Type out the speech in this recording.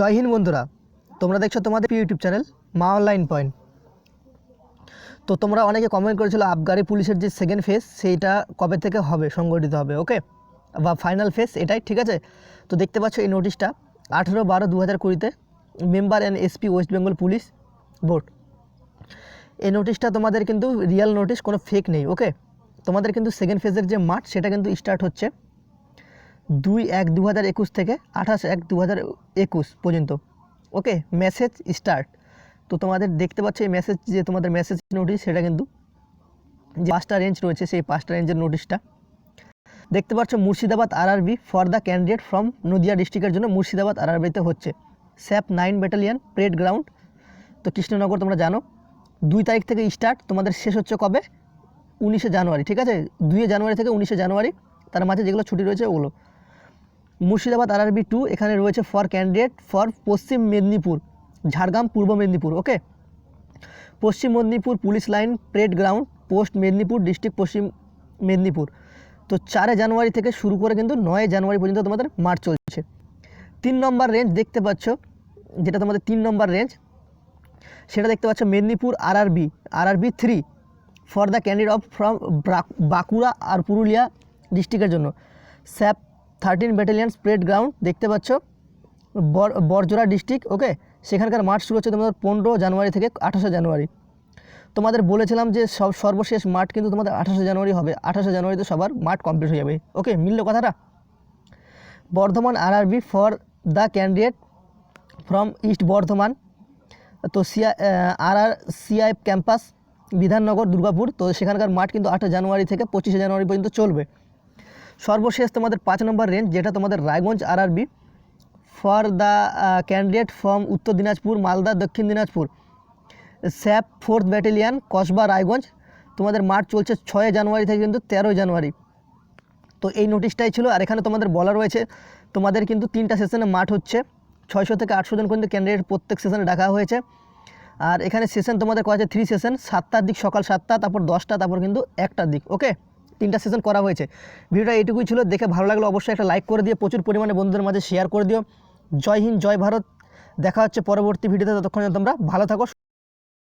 জয় হিন্দ বন্ধুরা, তোমরা দেখছ তোমাদের YouTube channel Maa online point. তো তোমরা অনেকে কমেন্ট করেছিল আবগারি পুলিশের যে সেকেন্ড ফেজ সেইটা কবে থেকে হবে, সংগঠিত হবে ওকে বা ফাইনাল ফেজ এটাই ঠিক আছে? তো দেখতে পাচ্ছ এই নোটিশটা আঠেরো বারো দু হাজার কুড়িতে member and SP West Bengal police board এই নোটিশটা তোমাদের কিন্তু রিয়েল নোটিশ কোনো ফেক নেই ওকে তোমাদের কিন্তু সেকেন্ড ফেজের যে মাঠ, সেটা কিন্তু স্টার্ট হচ্ছে। দুই এক দু হাজার একুশ থেকে আঠাশ এক দু হাজার একুশ পর্যন্ত। ওকে মেসেজ স্টার্ট তো তোমাদের দেখতে পাচ্ছ এই মেসেজ যে তোমাদের মেসেজ নোটিশ সেটা কিন্তু যে পাঁচটা রেঞ্জ রয়েছে, সেই পাঁচটা রেঞ্জের নোটিশটা দেখতে পাচ্ছ Murshidabad RRB for the candidate from Nadia ডিস্ট্রিক্টের জন্য মুর্শিদাবাদ আরআরবিতে হচ্ছে। SAP nine battalion parade ground তো কৃষ্ণনগর তোমরা জানো, দুই তারিখ থেকে স্টার্ট তোমাদের শেষ হচ্ছে কবে? উনিশে জানুয়ারি, ঠিক আছে? দুই জানুয়ারি থেকে উনিশে জানুয়ারি, তার মাঝে যেগুলো ছুটি রয়েছে ওগুলো। মুর্শিদাবাদ আরআরবি টু এখানে রয়েছে for candidate for Paschim Medinipur, Jhargram, Purba Medinipur okay Paschim Medinipur police line parade ground post Medinipur district Paschim Medinipur. তো চারে জানুয়ারি থেকে শুরু করে কিন্তু নয় জানুয়ারি পর্যন্ত তোমাদের মার্চ চলছে। তিন নম্বর রেঞ্জ দেখতে পাচ্ছ, যেটা তোমাদের তিন নম্বর রেঞ্জ সেটা দেখতে পাচ্ছ Medinipur RRB RRB three for the candidate of from Bankura আর পুরুলিয়া ডিস্ট্রিক্টের জন্য। SAP thirteen battalion parade ground দেখতে পাচ্ছ। বর, বরজোড়া ডিস্ট্রিক্ট ওকে সেখানকার মাঠ শুরু হচ্ছে তোমাদের পনেরো জানুয়ারি থেকে আঠাশে জানুয়ারি। তোমাদের বলেছিলাম যে সব, সর্বশেষ মাঠ কিন্তু তোমাদের আঠাশে জানুয়ারি হবে। আঠাশে জানুয়ারিতে সবার মাঠ কমপ্লিট হয়ে যাবে। ওকে মিলল কথাটা? Bardhaman RRB for the candidate from east Bardhaman তো CI R R CI campus Bidhannagar, Durgapur, তো সেখানকার মাঠ কিন্তু আটই জানুয়ারি থেকে পঁচিশে জানুয়ারি পর্যন্ত চলবে। সর্বশেষ তোমাদের পাঁচ নম্বর রেঞ্জ যেটা তোমাদের Raiganj RRB for the candidate from Uttar Dinajpur, Malda, Dakshin Dinajpur. SAP fourth battalion Kasba, Raiganj. তোমাদের মাঠ চলছে ছয় জানুয়ারি থেকে কিন্তু তেরোই জানুয়ারি। তো এই নোটিশটাই ছিল, আর এখানে তোমাদের বলা রয়েছে, তোমাদের কিন্তু তিনটা সেশনে মাঠ হচ্ছে। ছয়শো থেকে আটশো জন কিন্তু ক্যান্ডিডেট প্রত্যেক সেশনে ডাকা হয়েছে। আর এখানে সেশন তোমাদের করা আছে থ্রি সেশন সাতটার দিক সকাল সাতটা, তারপর দশটা, তারপর কিন্তু একটার দিক ওকে তিনটা সেশন করা হয়েছে। ভিডিওটা এইটুকুই ছিল, দেখে ভালো লাগল অবশ্যই একটা লাইক করে দিয়ে প্রচুর পরিমাণে বন্ধুদের মাঝে শেয়ার করে দিও। জয় হিন্দ, জয় ভারত। দেখা হচ্ছে পরবর্তী ভিডিওতে, ততক্ষণ তোমরা ভালো থাকো